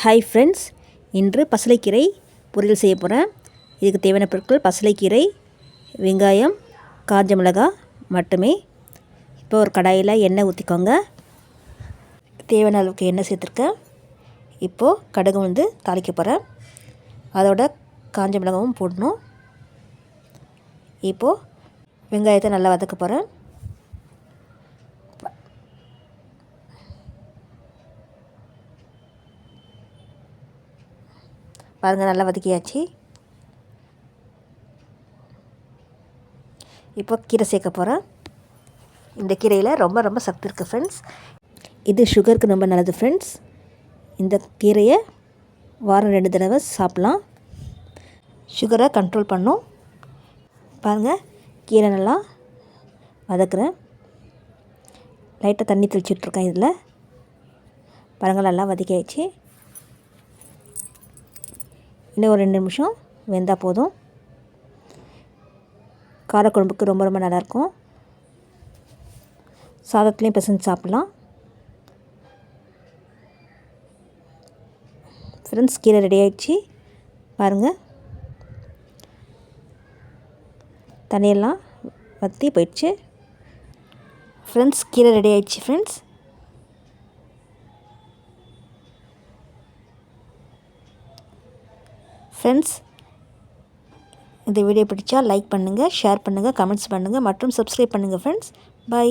Hi friends இன்று பசலைக்கீரை பொரியல் செய்ய போகிறேன் இதுக்கு தேவையான பொருட்கள் பசலைக்கீரை வெங்காயம் காஞ்ச மிளகாய் மட்டுமே. இப்போ ஒரு கடாயில் எண்ணெய் ஊற்றிக்கோங்க தேவையான அளவுக்கு எண்ணெய் சேர்த்துருக்கேன் இப்போது கடுகு வந்து தாளிக்க போகிறேன் அதோட காஞ்ச மிளகாவும் போடணும். இப்போது வெங்காயத்தை நல்லா வதக்க போகிறேன் பாருங்கள் நல்லா வதக்கியாச்சு. இப்போ கீரை சேர்க்க போகிறேன் இந்த கீரையில் ரொம்ப ரொம்ப சக்தி இருக்குது ஃப்ரெண்ட்ஸ் இது சுகருக்கு ரொம்ப நல்லது ஃப்ரெண்ட்ஸ் இந்த கீரையை வாரம் ரெண்டு தடவை சாப்பிட்லாம். சுகரை கண்ட்ரோல் பண்ணும். பாருங்கள் கீரை நல்லா வதக்குறேன். லைட்டாக தண்ணி தெளிச்சுட்ருக்கேன் இதில். பாருங்கள் நல்லா வதக்கியாச்சு. இன்னும் ஒரு ரெண்டு நிமிஷம் வெந்தால் போதும். காரக்குழம்புக்கு ரொம்ப ரொம்ப நல்லாயிருக்கும். சாதத்துலேயும் பிசைஞ்சு சாப்பிட்லாம். ஃப்ரெண்ட்ஸ் கீரை ரெடி ஆகிடுச்சு பாருங்கள் தண்ணியெல்லாம் வற்றி போயிடுச்சு. ஃப்ரெண்ட்ஸ் கீரை ரெடி ஆகிடுச்சு ஃப்ரெண்ட்ஸ் ஃப்ரெண்ட்ஸ் இந்த வீடியோ பிடிச்சா லைக் பண்ணுங்கள் ஷேர் பண்ணுங்கள் கமெண்ட்ஸ் பண்ணுங்கள் மற்றும் சப்ஸ்கிரைப் பண்ணுங்கள் ஃப்ரெண்ட்ஸ் பாய்